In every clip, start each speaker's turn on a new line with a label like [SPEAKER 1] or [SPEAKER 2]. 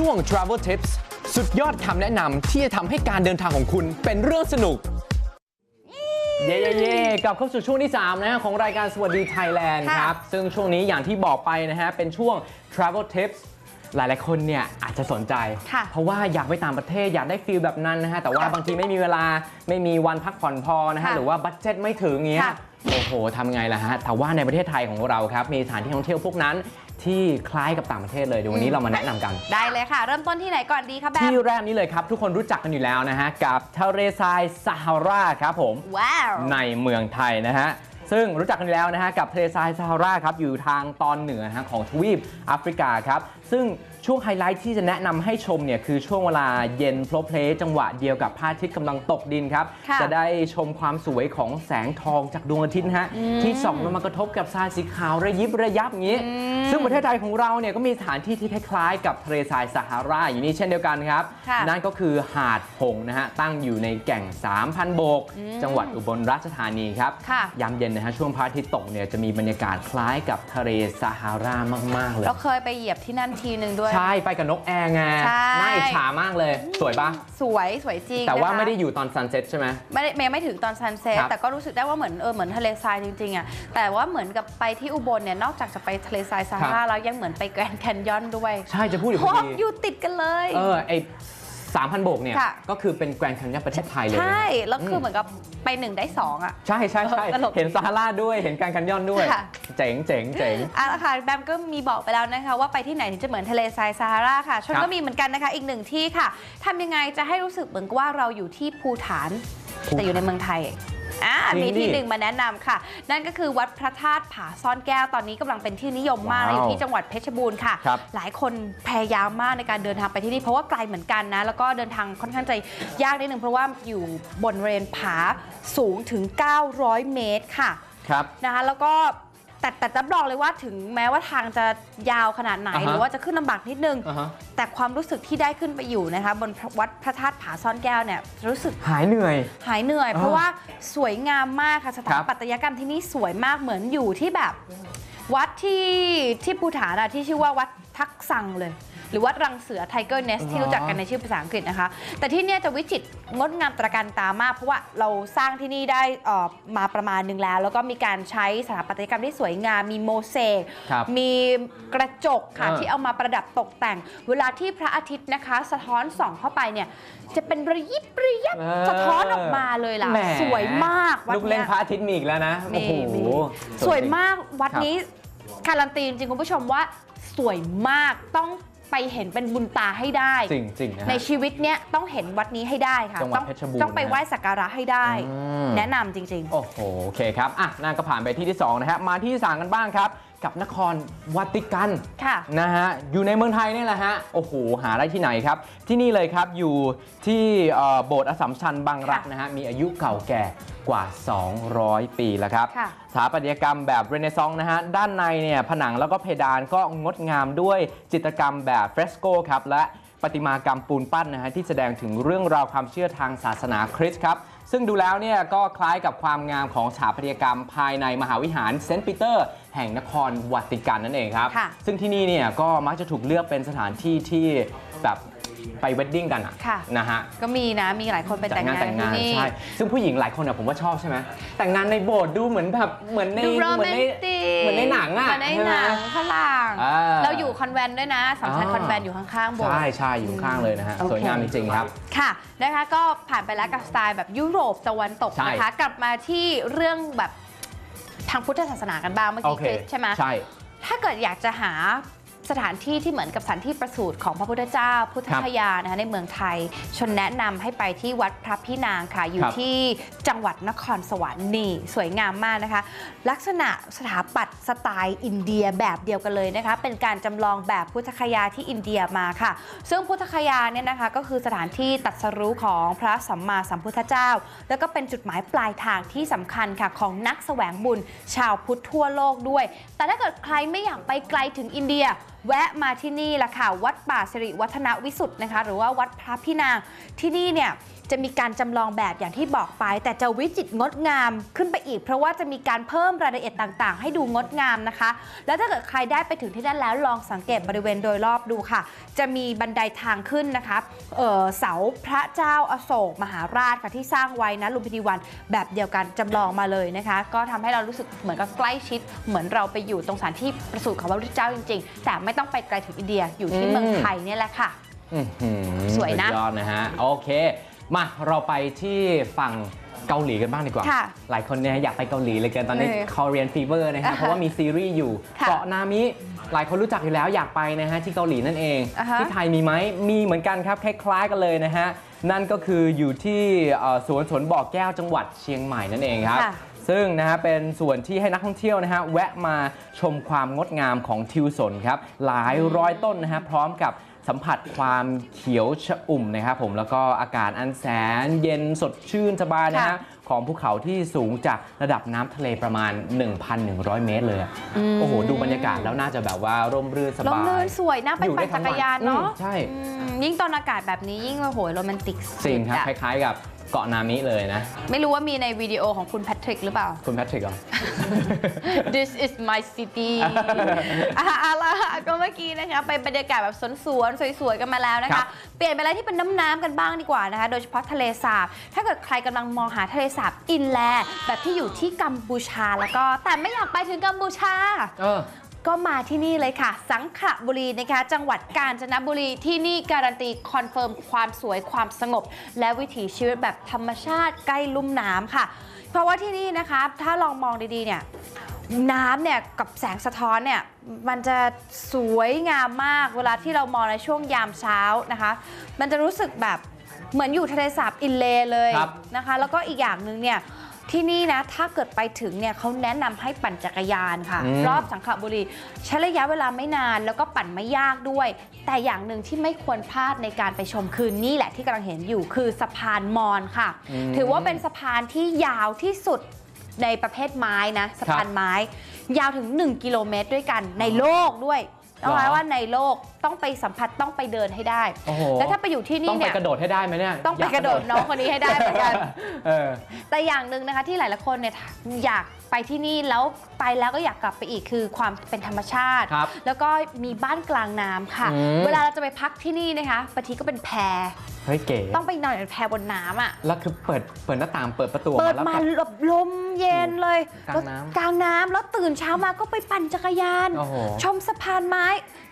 [SPEAKER 1] ช่วง Travel Tips สุดยอดคำแนะนำที่จะทำให้การเดินทางของคุณเป็นเรื่องสนุก เย่เย่เย่กลับเข้าสู่ช่วงที่ 3 นะฮะของรายการสวัสดีไทยแลนด์
[SPEAKER 2] ค่ะ
[SPEAKER 1] ครับ ซึ่งช่วงนี้อย่างที่บอกไปนะฮะ เป็นช่วง Travel Tips หลาย ๆ คนเนี่ยอาจจะสนใจ
[SPEAKER 2] ค่ะ
[SPEAKER 1] เพราะว่าอยากไปต่างประเทศอยากได้ฟีลแบบนั้นนะฮะ แต่ว่า
[SPEAKER 2] ค่ะ
[SPEAKER 1] บางทีไม่มีเวลาไม่มีวันพักผ่อนพอนะฮะ
[SPEAKER 2] ค่ะ
[SPEAKER 1] หรือว่าบัตเจ็ตไม่ถึงเงี้ย
[SPEAKER 2] ค่ะ
[SPEAKER 1] โอ้โหทำไงล่ะฮะ แต่ว่าในประเทศไทยของเราครับ มีสถานที่ท่องเที่ยวพวกนั้น ที่คล้ายกับต่างประเทศเลยเดี๋ยววันนี้เรามาแนะนำกัน
[SPEAKER 2] ได้เลยค่ะ เริ่มต้นที่ไหนก่อนดีคะแบ
[SPEAKER 1] ที่
[SPEAKER 2] ม
[SPEAKER 1] แรกนี้เลยครับ ทุกคนรู้จักกันอยู่แล้วนะฮะ กับทะเลทรายซาฮาราครับผม
[SPEAKER 2] ว้าว
[SPEAKER 1] ในเมืองไทยนะฮะ ซึ่งรู้จักกันอยู่แล้วนะฮะ กับทะเลทรายซาฮาราครับ อยู่ทางตอนเหนือนะฮะของทวีปแอฟริกาครับ ซึ่ง ช่วงไฮไลท์ที่จะแนะนำให้ชมเนี่ยคือช่วงเวลาเย็นโพลเพลจังหวะเดียวกับพระอาทิตย์กำลังตกดินครับ
[SPEAKER 2] ค่ะ
[SPEAKER 1] จะได้ชมความสวยของแสงทองจากดวงอาทิตย์นะฮะที่ส่องลงมากระทบกับทรายสีขาวระยิบระยับอย่างนี้ ซึ่งประเทศไทยของเราเนี่ยก็มีสถานที่ที่คล้ายๆ กับทะเลทรายซาฮาราอยู่นี่เช่นเดียวกันครับ
[SPEAKER 2] ค่ะ
[SPEAKER 1] นั่นก็คือหาดหงส์นะฮะตั้งอยู่ในแก่ง 3,000 โบก จังหวัดอุบลราชธานีครับ
[SPEAKER 2] ค่ะ
[SPEAKER 1] ยามเย็นนะฮะช่วงพระอาทิตย์ตกเนี่ยจะมีบรรยากาศคล้ายกับทะเลซาฮารามากๆเลย
[SPEAKER 2] เราเคยไปเหยียบที่นั่นทีหนึ่งด้วย
[SPEAKER 1] ใช่ไปกับนกแอร์ไง
[SPEAKER 2] ใช่
[SPEAKER 1] น่าอิจฉามากเลย สวยปะ
[SPEAKER 2] สวยสวยจริง
[SPEAKER 1] แต่ว่า
[SPEAKER 2] นะคะ
[SPEAKER 1] ไม่ได้อยู่ตอนซันเซ็ตใช่ไหม
[SPEAKER 2] ไม่ได้เมย์ไม่ถึงตอนซันเซ็ต
[SPEAKER 1] ครับ
[SPEAKER 2] แต่ก็รู้สึกได้ว่าเหมือนเออเหมือนทะเลทรายจริงๆอะแต่ว่าเหมือนกับไปที่อุบลเนี่ยนอกจากจะไปทะเลทรายซาฮาราแล้วยังเหมือนไปแกรนด์แคนยอนด้วย
[SPEAKER 1] ใช่จะพูดอยู่
[SPEAKER 2] เพ
[SPEAKER 1] พ
[SPEAKER 2] ราะ
[SPEAKER 1] อ
[SPEAKER 2] ว่า
[SPEAKER 1] ดี
[SPEAKER 2] อยู่ติดกันเลย
[SPEAKER 1] เออไอ สามพันโบกเนี่ย
[SPEAKER 2] ค่ะ
[SPEAKER 1] ก็คือเป็นแกรนด์แคนยอนประเทศไทยเลย
[SPEAKER 2] ใช่ แล้วคือ
[SPEAKER 1] ม
[SPEAKER 2] เหมือนกับไปหนึ่งได้สองอะ
[SPEAKER 1] ใช่ใช่ใช่
[SPEAKER 2] ตลก
[SPEAKER 1] เห็นซาฮาราด้วยเห็นแกรนด์แคนยอนด้วย
[SPEAKER 2] ค่ะ
[SPEAKER 1] เจ๋งเจ๋งเจ๋ง
[SPEAKER 2] อะละค่ะแบมก็มีบอกไปแล้วนะคะว่าไปที่ไหนถึงจะเหมือนทะเลทรายซาฮาราค่ะชน
[SPEAKER 1] ครับ
[SPEAKER 2] ก็มีเหมือนกันนะคะ อีกหนึ่งที่ค่ะทำยังไงจะให้รู้สึกเหมือนกับว่าเราอยู่ที่ภูฐาน
[SPEAKER 1] ภูฐาน
[SPEAKER 2] แต่อยู่ในเมืองไทย อะ
[SPEAKER 1] จริง
[SPEAKER 2] มีที่
[SPEAKER 1] ดิ
[SPEAKER 2] หนึ่งมาแนะนำค่ะ นั่นก็คือวัดพระธาตุผาซ่อนแก้วตอนนี้กำลังเป็นที่นิยมมาก
[SPEAKER 1] ว้าว
[SPEAKER 2] อยู่ที่จังหวัดเพชรบูรณ์ค่ะ
[SPEAKER 1] ครับ
[SPEAKER 2] หลายคนพยายามมากในการเดินทางไปที่นี่เพราะว่าไกลเหมือนกันนะ แล้วก็เดินทางค่อนข้างจะยากนิดนึงเพราะว่าอยู่บนเรนผาสูงถึง 900 เมตรค่ะ
[SPEAKER 1] ครับ
[SPEAKER 2] นะคะแล้วก็ แต่แต่รับรองเลยว่าถึงแม้ว่าทางจะยาวขนาดไหน
[SPEAKER 1] อ่าฮะ
[SPEAKER 2] หรือว่าจะขึ้นลำบากนิดนึง
[SPEAKER 1] อ่าฮะ
[SPEAKER 2] แต่ความรู้สึกที่ได้ขึ้นไปอยู่นะคะ บนวัดพระธาตุผาซ่อนแก้วเนี่ยรู้สึก
[SPEAKER 1] หายเหนื่อย
[SPEAKER 2] หายเหนื่อย
[SPEAKER 1] อ่า
[SPEAKER 2] เพราะว่าสวยงามมากค่ะส
[SPEAKER 1] ค
[SPEAKER 2] ถา
[SPEAKER 1] รับ
[SPEAKER 2] ปัตยกรรมที่นี่สวยมากเหมือนอยู่ที่แบบ วัดที่ที่ภูฐานอะที่ชื่อว่าวัดทักษังเลย หรือวัดรังเสือไทเกอร์เนสที่รู้จักกันในชื่อภาษาอังกฤษนะคะ แต่ที่เนี่ยจะวิจิตรงดงามตระการตามาก เพราะว่าเราสร้างที่นี่ได้เอ่อมาประมาณหนึ่งแล้ว แล้วก็มีการใช้สถาปัตยกรรมที่สวยงาม มีโมเสก
[SPEAKER 1] ครับ
[SPEAKER 2] มีกระจกค่ะ
[SPEAKER 1] เออ
[SPEAKER 2] ที่เอามาประดับตกแต่ง เวลาที่พระอาทิตย์นะคะ สะท้อนส่องเข้าไปเนี่ยจะเป็นระยิบระยับ
[SPEAKER 1] เออ
[SPEAKER 2] สะท้อนออกมาเลยล่ะ
[SPEAKER 1] แหม
[SPEAKER 2] สวยมากวัด
[SPEAKER 1] ลูกเล่น
[SPEAKER 2] เนี้ย
[SPEAKER 1] พระอาทิตย์มีอีกแล้วนะโอ้
[SPEAKER 2] มี
[SPEAKER 1] โห
[SPEAKER 2] มีส
[SPEAKER 1] จ
[SPEAKER 2] วย
[SPEAKER 1] ริง
[SPEAKER 2] มากวัด
[SPEAKER 1] ครับ
[SPEAKER 2] นี้การันตีจริงๆคุณผู้ชมว่าสวยมากต้อง ไปเห็นเป็นบุญตาให้ได้
[SPEAKER 1] จริงจริงๆนะ
[SPEAKER 2] ใน
[SPEAKER 1] ฮะ
[SPEAKER 2] ชีวิตเนี้ยต้องเห็นวัดนี้ให้ได้ค่ะ
[SPEAKER 1] จังหวัด
[SPEAKER 2] ต้อง
[SPEAKER 1] เพชรบูรณ์
[SPEAKER 2] ต้องไป
[SPEAKER 1] นะ
[SPEAKER 2] ไหว้สักการะให้ได้
[SPEAKER 1] อืม
[SPEAKER 2] แนะนำจริง
[SPEAKER 1] โอ้โห โอเคครับ อะนั่นก็ผ่านไปที่ที่ 2 นะฮะ มาที่ที่สามกันบ้างครับ กับนครวัติกัน
[SPEAKER 2] ค่ะ
[SPEAKER 1] นะฮะอยู่ในเมืองไทยนี่แหละฮะโอ้โหหาได้ที่ไหนครับ ที่นี่เลยครับอยู่ที่เอ่อโบสถ์อสสัมชัญบางรัก
[SPEAKER 2] ค่ะ
[SPEAKER 1] นะฮะมีอายุเก่าแก่กว่า 200 ปีแล้วครับ
[SPEAKER 2] ค่ะ
[SPEAKER 1] สถาปัตยกรรมแบบเรเนซองส์นะฮะด้านในเนี่ยผนังแล้วก็เพดานก็งดงามด้วยจิตรกรรมแบบเฟรสโกครับและ ประติมากรรมปูนปั้นนะฮะที่แสดงถึงเรื่องราวความเชื่อทางศาสนาคริสต์ครับ ซึ่งดูแล้วเนี่ยก็คล้ายกับความงามของสถาปัตยกรรมภายในมหาวิหารเซนต์ปีเตอร์แห่งนครวัติกันนั่นเองครับ
[SPEAKER 2] ค่ะ
[SPEAKER 1] ซึ่งที่นี่เนี่ยก็มักจะถูกเลือกเป็นสถานที่ที่แบบ ไปเวดดิ้งกันอะ
[SPEAKER 2] ค่ะ
[SPEAKER 1] นะฮะ
[SPEAKER 2] ก็มีนะมีหลายคนไป
[SPEAKER 1] จัด
[SPEAKER 2] แต่ง
[SPEAKER 1] งาน
[SPEAKER 2] งาน
[SPEAKER 1] แต่งงาน
[SPEAKER 2] ที่นี่
[SPEAKER 1] ใช่ ซึ่งผู้หญิงหลายคนอะผมว่าชอบใช่ไหมแต่งงานในโบสถ์ดูเหมือนแบบเหมือนใน
[SPEAKER 2] ดูโร
[SPEAKER 1] เหมื
[SPEAKER 2] แม
[SPEAKER 1] อน
[SPEAKER 2] น
[SPEAKER 1] ใน
[SPEAKER 2] ติก
[SPEAKER 1] เหมือนในหนังอะ
[SPEAKER 2] เหมือนใน
[SPEAKER 1] ใช่ไห
[SPEAKER 2] ห
[SPEAKER 1] ม
[SPEAKER 2] นังฝรั่ง
[SPEAKER 1] อ่า
[SPEAKER 2] เราอยู่คอนแวนต์ด้วยนะสำชัญ
[SPEAKER 1] อ่า
[SPEAKER 2] คอนแวนต์อยู่ข้างๆโบสถ์
[SPEAKER 1] ใช่ใช่อยู่ข้างเลยนะฮะ
[SPEAKER 2] โอเค
[SPEAKER 1] สวยงามจริงๆครับ
[SPEAKER 2] ค่ะนะคะก็ผ่านไปแล้วกับสไตล์แบบยุโรปตะวันตก
[SPEAKER 1] ใช่
[SPEAKER 2] นะคะ กลับมาที่เรื่องแบบทางพุทธศาสนากันบ้างเมื่อ
[SPEAKER 1] โอ
[SPEAKER 2] กี้
[SPEAKER 1] เค
[SPEAKER 2] คริสใช่ไหม
[SPEAKER 1] ใช่
[SPEAKER 2] ถ้าเกิดอยากจะหา สถานที่ที่เหมือนกับสถานที่ประสูติของพระพุทธเจ้า พุทธ
[SPEAKER 1] ครับ
[SPEAKER 2] คยานะคะในเมืองไทย ชนแนะนำให้ไปที่วัดพระพี่นางค่ะ อยู่
[SPEAKER 1] ครับ
[SPEAKER 2] ที่จังหวัดนครสวรรค์นี่ สวยงามมากนะคะ ลักษณะสถาปัตย์สไตล์อินเดียแบบเดียวกันเลยนะคะ เป็นการจำลองแบบพุทธคยาที่อินเดียมาค่ะ ซึ่งพุทธคยาเนี่ยนะคะก็คือสถานที่ตรัสรู้ของพระสัมมาสัมพุทธเจ้า แล้วก็เป็นจุดหมายปลายทางที่สำคัญค่ะของนักแสวงบุญชาวพุทธทั่วโลกด้วย แต่ถ้าเกิดใครไม่อยากไปไกลถึงอินเดียแวะมาที่นี่ละค่ะวัดป่าสิริวัฒนวิสุทธ์นะคะ หรือว่าวัดพระพี่นางที่นี่เนี่ย จะมีการจำลองแบบอย่างที่บอกไป แต่จะวิจิตรงดงามขึ้นไปอีก เพราะว่าจะมีการเพิ่มรายละเอียดต่างๆ ให้ดูงดงามนะคะ แล้วถ้าเกิดใครได้ไปถึงที่นั่นแล้วลองสังเกตบริเวณโดยรอบดูค่ะ จะมีบันไดทางขึ้นนะคะเอ่อเสาพระเจ้าอโศกมหาราชค่ะที่สร้างไว้นะลุมพินีวันแบบเดียวกันจำลองมาเลยนะคะ ก็ทำให้เรารู้สึกเหมือนกับใกล้ชิด เหมือนเราไปอยู่ตรงสถานที่ประสูติของพระพุทธเจ้าจริง ๆ แต่ไม่ต้องไปไกลถึงอินเดียอยู่ที่เมืองไทยเนี่ยแหละค่ะ
[SPEAKER 1] อื้อหือ
[SPEAKER 2] สวยนะ
[SPEAKER 1] ดยอดนะฮะโอเค มาเราไปที่ฝั่งเกาหลีกันบ้างดีกว่า
[SPEAKER 2] ค่ะ
[SPEAKER 1] หลายคนเนี่ยอยากไปเกาหลีเลยเกินตอนนี้
[SPEAKER 2] เออ
[SPEAKER 1] Korean Fever นะฮะ
[SPEAKER 2] อ่าฮะ
[SPEAKER 1] เพราะว่ามีซีรีส์อยู่
[SPEAKER 2] ค่ะ
[SPEAKER 1] เกาะนามิหลายคนรู้จักอยู่แล้วอยากไปนะฮะที่เกาหลีนั่นเอง
[SPEAKER 2] อ่าฮะ
[SPEAKER 1] ที่ไทยมีไหมมีเหมือนกันครับคล้ายๆกันเลยนะฮะนั่นก็คืออยู่ที่เอ่อสวนสวนบ่อแก้วจังหวัดเชียงใหม่นั่นเองครับ
[SPEAKER 2] ค่ะ
[SPEAKER 1] ซึ่งนะฮะเป็นส่วนที่ให้นักท่องเที่ยวนะฮะแวะมาชมความงดงามของทิวสนครับหลายร้อยต้นนะฮะพร้อมกับ สัมผัสความเขียวชอุ่มนะครับผมแล้วก็อากาศอันแสนเย็นสดชื่นสบายนะฮะ
[SPEAKER 2] ค่ะ
[SPEAKER 1] ของภูเขาที่สูงจากระดับน้ำทะเลประมาณ 1,100 เมตรเลยอะโอ้โห ดูบรรยากาศแล้วน่าจะแบบว่าร่มรื่นส
[SPEAKER 2] ล
[SPEAKER 1] บามย
[SPEAKER 2] เนินสวยนะไป
[SPEAKER 1] อยู่
[SPEAKER 2] ปั่
[SPEAKER 1] ได้
[SPEAKER 2] น
[SPEAKER 1] ทั้
[SPEAKER 2] จั
[SPEAKER 1] ง
[SPEAKER 2] ก
[SPEAKER 1] วั
[SPEAKER 2] รยาน
[SPEAKER 1] อื
[SPEAKER 2] เนาะ
[SPEAKER 1] มใช่
[SPEAKER 2] อืมยิ่งตอนอากาศแบบนี้ยิ่งโอ้โหโรแมนติก
[SPEAKER 1] จริงครับ
[SPEAKER 2] สุด
[SPEAKER 1] ค
[SPEAKER 2] อะ
[SPEAKER 1] ล้ายๆกับ เกาะนามิเลยนะ
[SPEAKER 2] ไม่รู้ว่ามีในวิดีโอของคุณแพทริกหรือเปล่า
[SPEAKER 1] คุณแพทริกเหรอ
[SPEAKER 2] This is my city อะเอาละก็เมื่อกี้นะคะ ไปบรรยากาศแบบสวนๆสวยๆกันมาแล้วนะ
[SPEAKER 1] ครั
[SPEAKER 2] คะ
[SPEAKER 1] บ
[SPEAKER 2] เปลี่ยนไปอะไรที่เป็นน้ำน้ำๆกันบ้างดีกว่านะคะ โดยเฉพาะทะเลสาบ ถ้าเกิดใครกำลังมองหาทะเลสาบอินแลนด์แบบที่อยู่ที่กัมพูชาแล้วก็ แต่ไม่อยากไปถึงกัมพูชา
[SPEAKER 1] เออ
[SPEAKER 2] ก็มาที่นี่เลยค่ะ สังขละบุรีนะคะ จังหวัดกาญจนบุรีที่นี่การันตีคอนเฟิร์มความสวยความสงบ และวิถีชีวิตแบบธรรมชาติใกล้ลุ่มน้ำค่ะ เพราะว่าที่นี่นะคะ ถ้าลองมองดีๆเนี่ยน้ำเนี่ยกับแสงสะท้อนเนี่ยมันจะสวยงามมาก เวลาที่เรามองในช่วงยามเช้านะคะ มันจะรู้สึกแบบเหมือนอยู่ทะเลสาบอินเลย์เลย
[SPEAKER 1] ครับ
[SPEAKER 2] นะคะ แล้วก็อีกอย่างหนึ่งเนี่ย ที่นี่นะถ้าเกิดไปถึงเนี่ยเขาแนะนำให้ปั่นจักรยานค่ะ
[SPEAKER 1] อืม
[SPEAKER 2] รอบสังขบุรี ใช้ระยะเวลาไม่นานแล้วก็ปั่นไม่ยากด้วย แต่อย่างหนึ่งที่ไม่ควรพลาดในการไปชมคืนนี่แหละที่กำลังเห็นอยู่คือสะพานมอญค่ะ
[SPEAKER 1] อืม
[SPEAKER 2] ถือว่าเป็นสะพานที่ยาวที่สุดในประเภทไม้นะสะพานไม้ ยาวถึง 1 กิโลเมตรด้วยกันในโลกด้วย ต้อง
[SPEAKER 1] หรอ
[SPEAKER 2] หมายว่าในโลกต้องไปสัมผัสต้องไปเดินให้ได้
[SPEAKER 1] โอ้โห
[SPEAKER 2] แล้วถ้าไปอยู่ที่
[SPEAKER 1] ต้
[SPEAKER 2] นี่
[SPEAKER 1] องไป
[SPEAKER 2] เนี่ย
[SPEAKER 1] กระโดดให้ได้ไหมเนี่ย
[SPEAKER 2] ต้องไป
[SPEAKER 1] ยาก
[SPEAKER 2] ระโดดน้องคนนี้ให้ได้เหมือนกัน
[SPEAKER 1] เออ
[SPEAKER 2] แต่อย่างหนึ่งนะคะที่หลายๆคนเนี่ยอยากไปที่นี่แล้วไปแล้วก็อยากกลับไปอีกคือความเป็นธรรมชาติ
[SPEAKER 1] ครับ
[SPEAKER 2] แล้วก็มีบ้านกลางน้ำค่ะ
[SPEAKER 1] อืม
[SPEAKER 2] เวลาเราจะไปพักที่นี่นะคะบางทีก็เป็นแพ
[SPEAKER 1] เฮ้ยเก๋
[SPEAKER 2] ต้องไปนอนในแพบนน้ำอะ
[SPEAKER 1] แล้วคือเปิดเปิดหน้าต่างเปิดประตูออก
[SPEAKER 2] เปิด
[SPEAKER 1] แล้ว
[SPEAKER 2] มา
[SPEAKER 1] แบบ
[SPEAKER 2] แบบลมเย็นเลย
[SPEAKER 1] กลางน้ำ
[SPEAKER 2] แล้วกลางน้ำแล้วตื่นเช้ามาก็ไปปั่นจักรยาน
[SPEAKER 1] โอ้โห
[SPEAKER 2] ชมสะพานไม้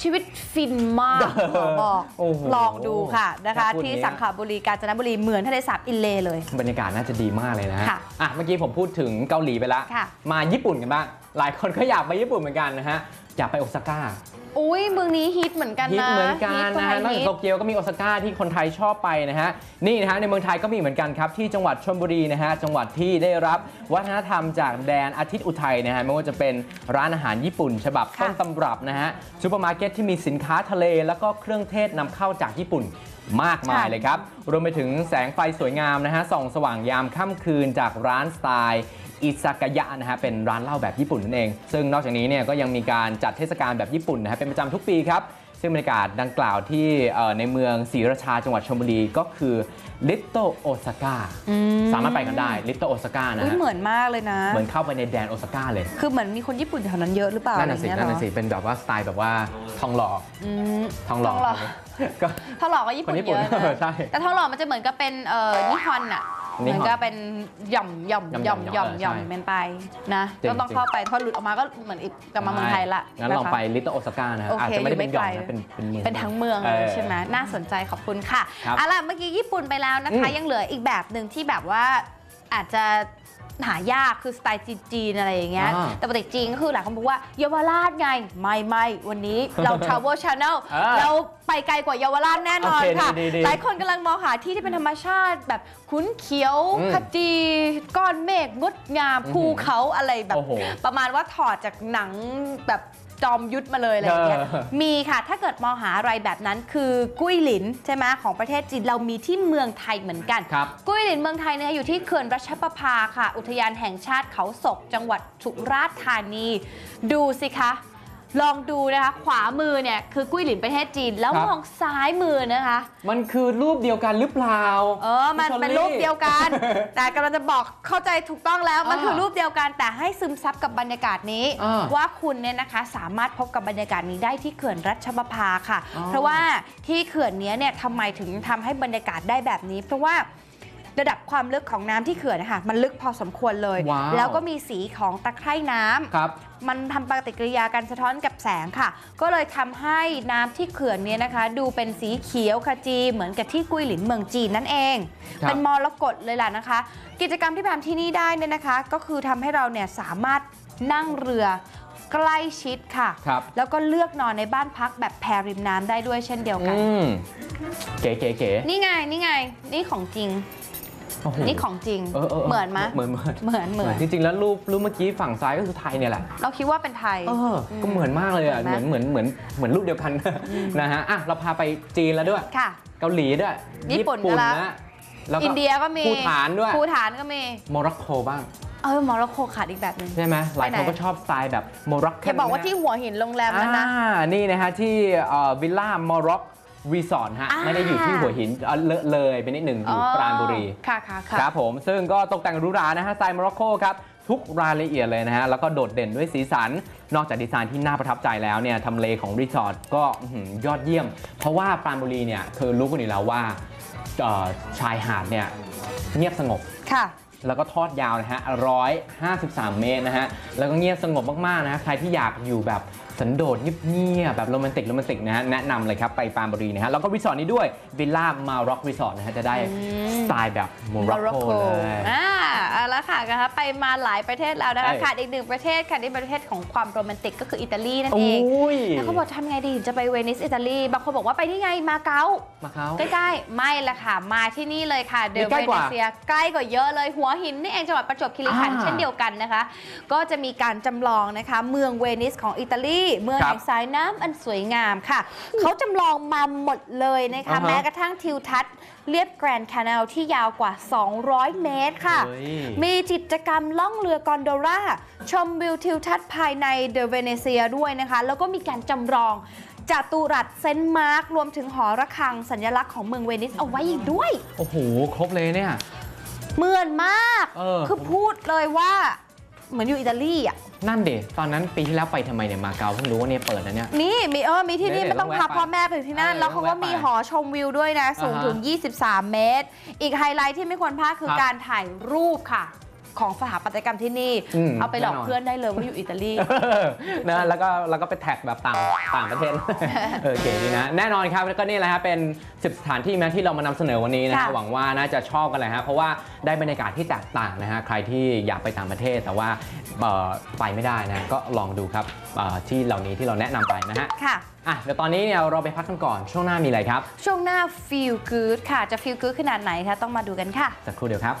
[SPEAKER 2] ชีวิตฟินมากขอบอก
[SPEAKER 1] โอ้โห
[SPEAKER 2] ลองดูค่ะนะคะ
[SPEAKER 1] แค่พูด
[SPEAKER 2] ที่
[SPEAKER 1] อย่างเงี้ย
[SPEAKER 2] สังขบุรีกาญจนบุรีเหมือนทะเลสาบอินเลย์เลย
[SPEAKER 1] บรรยากาศน่าจะดีมากเลยนะฮะ
[SPEAKER 2] ค่ะ
[SPEAKER 1] อะเมื่อกี้ผมพูดถึงเกาหลีไปแล้ว
[SPEAKER 2] ค่ะ
[SPEAKER 1] มาญี่ปุ่นกันบ้างหลายคนก็อยากไปญี่ปุ่นเหมือนกันนะฮะ อยากไปโอซาก้า
[SPEAKER 2] อุ้ยเมืองนี้ฮิตเหมือนกัน
[SPEAKER 1] ฮิต
[SPEAKER 2] นะ
[SPEAKER 1] เหมือนกัน
[SPEAKER 2] ฮิต
[SPEAKER 1] นะฮะนอก
[SPEAKER 2] ฮิ
[SPEAKER 1] จาก
[SPEAKER 2] ต
[SPEAKER 1] โตเกียวก็มีโอซาก้าที่คนไทยชอบไปนะฮะนี่นะฮะในเมืองไทยก็มีเหมือนกันครับที่จังหวัดชลบุรีนะฮะจังหวัดที่ได้รับวัฒนธรรมจากแดนอาทิตย์อุทัยนะฮะไม่ว่าจะเป็นร้านอาหารญี่ปุ่น ฉบับ
[SPEAKER 2] ค่ะ
[SPEAKER 1] ต้นตำรับนะฮะซูเปอร์มาร์เก็ตที่มีสินค้าทะเล แล้วก็เครื่องเทศนำเข้าจากญี่ปุ่นมากมายเลยครับ รวมไปถึงแสงไฟสวยงามนะฮะส่องสว่างยามค่ำคืนจากร้านสไตล์ อิซากายะนะฮะเป็นร้านเหล้าแบบญี่ปุ่นนั่นเอง ซึ่งนอกจากนี้เนี่ยก็ยังมีการจัดเทศกาลแบบญี่ปุ่นนะฮะเป็นประจำทุกปีครับ ซึ่งบรรยากาศดังกล่าวที่เอ่อในเมืองศรีราชาจังหวัดชลบุรีก็คือลิตโตโอซาก้าสามารถไปกันได้ลิตโตโอซาก้านะ
[SPEAKER 2] อุ้ย
[SPEAKER 1] ฮะ
[SPEAKER 2] เหมือนมากเลยนะ
[SPEAKER 1] เหมือนเข้าไปในแดนโอซาก้าเลย
[SPEAKER 2] คือเหมือนมีคนญี่ปุ่นแถวนั้นเยอะหรือเปล่า
[SPEAKER 1] นั่นน่ะสิ
[SPEAKER 2] อะไร
[SPEAKER 1] นั่น
[SPEAKER 2] เงี้ย
[SPEAKER 1] น่ะสิ
[SPEAKER 2] เหรอ
[SPEAKER 1] เป็นแบบว่าสไตล์แบบว่าทองหล่อ
[SPEAKER 2] อืม
[SPEAKER 1] ทองหล่อ
[SPEAKER 2] ทองหล่อ
[SPEAKER 1] ก็
[SPEAKER 2] ทองหล่อก็ญี่ปุ่น
[SPEAKER 1] คนญี่ปุ่
[SPEAKER 2] เย
[SPEAKER 1] น
[SPEAKER 2] อะนะ
[SPEAKER 1] ใช่
[SPEAKER 2] แต่ทองหล่อมันจะเหมือนกับเป็นเอ่อนิฮอนอะ เห
[SPEAKER 1] นิ
[SPEAKER 2] มื
[SPEAKER 1] ฮ
[SPEAKER 2] อ
[SPEAKER 1] อน
[SPEAKER 2] นกับเป็นหย่อมหย่อมหย่อมหย่อมหย่อม
[SPEAKER 1] ใช่
[SPEAKER 2] เป็นไปนะ
[SPEAKER 1] จริง
[SPEAKER 2] ก็ต้อง
[SPEAKER 1] จริง
[SPEAKER 2] เข้าไปพอหลุดออกมาก็เหมือนอีกกลับมาเมืองไทยละ
[SPEAKER 1] งั้นลองะ
[SPEAKER 2] คะ
[SPEAKER 1] ไปลิตโตโอซาก้านะฮะ
[SPEAKER 2] โอเค
[SPEAKER 1] อาจจะไม่ได้เป็นหย่อม
[SPEAKER 2] อยู่ไม่ไกล
[SPEAKER 1] นะเป็นเป็นเมือง
[SPEAKER 2] เป็นทั้งเมืองเลยใช่ไหมน่าสนใจขอบคุณค่ะ
[SPEAKER 1] ครับ
[SPEAKER 2] เอาล่ะเมื่อกี้ญี่ปุ่นไปแล้วนะคะ
[SPEAKER 1] อืม
[SPEAKER 2] ยังเหลืออีกแบบหนึ่งที่แบบว่าอาจจะ หายากคือสไตล์จีนๆอะไรอย่างเงี้ย
[SPEAKER 1] อ่า
[SPEAKER 2] แต่ปกติจีนก็คือหลายคนบอกว่าเยาวราชไง ไม่ไม่วันนี้เรา Travel Channel
[SPEAKER 1] อ่า
[SPEAKER 2] เราไปไกลกว่าเยาวราชแน่นอน
[SPEAKER 1] โอเค
[SPEAKER 2] ค่ะ
[SPEAKER 1] ดีดีดี
[SPEAKER 2] หลายคนกำลังมองหาที่ที่เป็นธรรมชาติแบบคุ้นเขียว
[SPEAKER 1] อืม
[SPEAKER 2] ขจี ก้อนเมฆงดงาม
[SPEAKER 1] อือหือ
[SPEAKER 2] ภูเขาอะไรแบบ
[SPEAKER 1] โอ้โห
[SPEAKER 2] ประมาณว่าถอดจากหนังแบบ จอมยุทธมาเลยอะไรอย่างเงี้ย
[SPEAKER 1] เออ
[SPEAKER 2] มีค่ะถ้าเกิดมองหาอะไรแบบนั้นคือกุ้ยหลินใช่ไหมของประเทศจีนเรามีที่เมืองไทยเหมือนกัน
[SPEAKER 1] ครับ
[SPEAKER 2] กุ้ยหลินเมืองไทยเนี่ยอยู่ที่เขื่อนรัชประภาค่ะ อุทยานแห่งชาติเขาศกจังหวัดสุราษฎร์ธานี ดูสิคะ ลองดูนะคะ ขวามือเนี่ยคือกุ้ยหลินประเทศจีน แล้ว
[SPEAKER 1] ครับ
[SPEAKER 2] มองซ้ายมือนะคะ
[SPEAKER 1] มันคือรูปเดียวกันหรือเปล่า
[SPEAKER 2] เออ มัน
[SPEAKER 1] พี่ชล
[SPEAKER 2] เป็น
[SPEAKER 1] ลี่
[SPEAKER 2] รูปเดียวกัน แต่กำลังจะบอกเข้าใจถูกต้องแล้ว มัน
[SPEAKER 1] อ่า
[SPEAKER 2] คือรูปเดียวกัน แต่ให้ซึมซับกับบรรยากาศนี้
[SPEAKER 1] อ่า
[SPEAKER 2] ว่าคุณเนี่ยนะคะสามารถพบกับบรรยากาศนี้ได้ที่เขื่อนรัชประภาค่ะ
[SPEAKER 1] อ๋อ
[SPEAKER 2] เพราะว่าที่เขื่อนเนี้ยเนี่ยทำไมถึงทำให้บรรยากาศได้แบบนี้ เพราะว่า ระดับความลึกของน้ำที่เขื่อนนะคะมันลึกพอสมควรเลย
[SPEAKER 1] ว้าว
[SPEAKER 2] แล้วก็มีสีของตะไคร่น้ำ
[SPEAKER 1] ครับ
[SPEAKER 2] มันทำปฏิกิริยาการสะท้อนกับแสงค่ะ ก็เลยทำให้น้ำที่เขื่อนเนี้นะคะ ดูเป็นสีเขียวขจีเหมือนกับที่กุยหลินเมืองจีนนั่นเอง
[SPEAKER 1] ครับ
[SPEAKER 2] เป็นมรกตเลยล่ะนะคะ กิจกรรมที่ไปทำที่นี่ได้เนี่ยนะคะ ก็คือทำให้เราเนี่ยสามารถนั่งเรือใกล้ชิดค่ะ
[SPEAKER 1] ครับ
[SPEAKER 2] แล้วก็เลือกนอนในบ้านพักแบบแพริมน้ำได้ด้วยเช่นเดียวกัน
[SPEAKER 1] อืม เก๋เก๋เก๋
[SPEAKER 2] นี่ไงนี่ไงนี่ของจริง
[SPEAKER 1] โอ้โห
[SPEAKER 2] นี่ของจริง
[SPEAKER 1] เออเออ
[SPEAKER 2] เหมือนไหม
[SPEAKER 1] เหมือนเหมือน
[SPEAKER 2] เหมือนเหมือน
[SPEAKER 1] จริงๆแล้วรูปรูปเมื่อกี้ฝั่งซ้ายก็คือไทยเนี่ยแหละ
[SPEAKER 2] เราคิดว่าเป็นไทย
[SPEAKER 1] เออ ก็เหมือนมากเลยอะ
[SPEAKER 2] เห
[SPEAKER 1] เห
[SPEAKER 2] มื
[SPEAKER 1] มื
[SPEAKER 2] อ
[SPEAKER 1] อนน
[SPEAKER 2] ไหม
[SPEAKER 1] เหมือนเหมือนเหมือนรูปเดียวกันนะฮะอะเราพาไปจีนแล้วด้วย
[SPEAKER 2] ค่ะ
[SPEAKER 1] เกาหลีด้วย
[SPEAKER 2] ญี่ปุ่นก็ละ
[SPEAKER 1] นะแล้วก็
[SPEAKER 2] อินเดียก็มี
[SPEAKER 1] ภูฐานด้วย
[SPEAKER 2] ภูฐานก็มี
[SPEAKER 1] โมร็อกโกบ้าง
[SPEAKER 2] เออมอร็อกโกขาดอีกแบบหนึง
[SPEAKER 1] ใช่ไหมหลาย
[SPEAKER 2] ไปไห
[SPEAKER 1] คนนก็ชอบสไตล์แบบโมร็อก
[SPEAKER 2] อย่าบอกว่าที่หัวหินโรงแรมนั้นนะ
[SPEAKER 1] อ่านี่นะฮะที่วิลล่ามอร็อก รีสอร์ทฮะ
[SPEAKER 2] อ่า
[SPEAKER 1] ไม่ได้อยู่ที่หัวหินเอ่อเลอะเลยไปนิดหนึ่งอยู่ปราณบุรี
[SPEAKER 2] ค่ะค่ะค่ะ
[SPEAKER 1] ครับผมซึ่งก็ตกแต่งหรูหรานะฮะสไตล์โมร็อกโกครับ ทุกรายละเอียดเลยนะฮะ แล้วก็โดดเด่นด้วยสีสัน นอกจากดีไซน์ที่น่าประทับใจแล้วเนี่ยทำเลของรีสอร์ทก็อื้อหือยอดเยี่ยม เพราะว่าปราณบุรีเนี่ยคือรู้กันอยู่แล้วว่าเอ่อชายหาดเนี่ยเงียบสงบ
[SPEAKER 2] ค่ะ
[SPEAKER 1] แล้วก็ทอดยาวนะฮะ153 เมตรนะฮะ แล้วก็เงียบสงบมาก ๆ นะฮะใครที่อยากอยู่แบบสันโดษเงียบๆแบบโรแมนติกโรแมนติกนะฮะแนะนำเลยครับไปปรานบุรีนะฮะแล้วก็รีสอร์ทนี้ด้วยวิลล่ามาร็อกรีสอร์ทนะฮะจะได้
[SPEAKER 2] อืม
[SPEAKER 1] สไตล์แบบโมร็อกโกเลย
[SPEAKER 2] อ่าเอาละค่ะนะคะไปมาหลายประเทศแล้วนะคะ
[SPEAKER 1] เอ้ย
[SPEAKER 2] ขาดอีกหนึ่งประเทศค่ะที่เป็นประเทศของความโรแมนติกก็คืออิตาลีนั่น
[SPEAKER 1] โอ้
[SPEAKER 2] เอง
[SPEAKER 1] ย
[SPEAKER 2] แล้วเขาบอกทำไงดีถึงจะไปเวนิสอิตาลีบางคนบอกว่าไปที่ไงมาเก๊า
[SPEAKER 1] มาเขา
[SPEAKER 2] ใกล้ๆ ไม่ละค่ะ มาที่นี่เลยค่ะ เด
[SPEAKER 1] นี่
[SPEAKER 2] อะ
[SPEAKER 1] ใกล้
[SPEAKER 2] เว
[SPEAKER 1] ก
[SPEAKER 2] เน
[SPEAKER 1] ว่า
[SPEAKER 2] เซีย ใกล้กว่าเยอะเลย หัวหินนี่เองจังหวัดประจวบคีรีขันธ์
[SPEAKER 1] อ่า
[SPEAKER 2] เช่นเดียวกันนะคะ ก็จะมีการจำลองนะคะ เมืองเวนิสของอิตาลีเมือง
[SPEAKER 1] ครั
[SPEAKER 2] แห่
[SPEAKER 1] บ
[SPEAKER 2] งสายน้ำอันสวยงามค่ะ เขาจำลองมาหมดเลยนะคะ
[SPEAKER 1] อ่าฮะ
[SPEAKER 2] แม้กระทั่งทิวทัศน์เลียบแกรนด์คานาลที่ยาวกว่า 200 เมตรค่ะ
[SPEAKER 1] เฮ้ย
[SPEAKER 2] มีกิจกรรมล่องเรือกอนโดราชมวิวทิวทัศน์ภายในเดอะเวเนเซียด้วยนะคะ แล้วก็มีการจำลองจัตุรัสเซนต์มาร์กรวมถึงหอระฆังสัญลักษณ์ของเมืองเวนิสเอาไว้อีกด้วย
[SPEAKER 1] โอ้โห ครบเลยเนี่ย
[SPEAKER 2] เหมือนมาก
[SPEAKER 1] เออ
[SPEAKER 2] คือพูดเลยว่า เหมือนอยู่อิตาลีอะ
[SPEAKER 1] นั่นเด็ตอนนั้นปีที่แล้วไปทำไมเนี่ยมาเก๊าเพิ่งรู้ว่าเนี่ยเปิดนะเนี่ย
[SPEAKER 2] นี่มีเออมีที่นี่
[SPEAKER 1] เดี๋ยว
[SPEAKER 2] ไม่ต้อง
[SPEAKER 1] ต้อง
[SPEAKER 2] พา
[SPEAKER 1] แวะไป
[SPEAKER 2] พ่อแม่ไปถึงที่นั่น
[SPEAKER 1] เออ
[SPEAKER 2] แล้วเขาก็
[SPEAKER 1] ต้องแวะไป
[SPEAKER 2] มีหอชมวิวด้วยนะ สูง
[SPEAKER 1] อ่าฮะ
[SPEAKER 2] ถึง 23 เมตร อีกไฮไลท์ที่ไม่ควรพลาดคือ
[SPEAKER 1] ครับ
[SPEAKER 2] การถ่ายรูปค่ะ ของสถาปัตยกรรมที่นี่
[SPEAKER 1] อืม
[SPEAKER 2] เอาไปหลอก
[SPEAKER 1] แน่นอน
[SPEAKER 2] เพื่อนได้เลยว่าอยู่อิตาลี
[SPEAKER 1] นะแล้วก็แล้วก็ไปแท็กแบบต่างต่างประเทศ เออเก๋ดีนะ แน่นอนครับแล้วก็นี่แหละฮะเป็น 10 สถานที่นะที่เรามานำเสนอวันนี้นะฮะ
[SPEAKER 2] ค่ะ
[SPEAKER 1] หวังว่าน่าจะชอบกันเลยฮะเพราะว่าได้บรรยากาศที่แตกต่างนะฮะใครที่อยากไปต่างประเทศ แต่ว่าเอ่อไปไม่ได้นะก็ลองดูครับเอ่อที่เหล่านี้ที่เราแนะนำไปนะฮะ
[SPEAKER 2] ค่ะ
[SPEAKER 1] อะเดี๋ยวตอนนี้เนี่ยเราไปพักกันก่อนช่วงหน้ามีอะไรครับ
[SPEAKER 2] ช่วงหน้า feel good ค่ะ จะ feel good ขนาดไหนคะ ต้องมาดูกันค่ะ
[SPEAKER 1] สักครู่เดียวครับ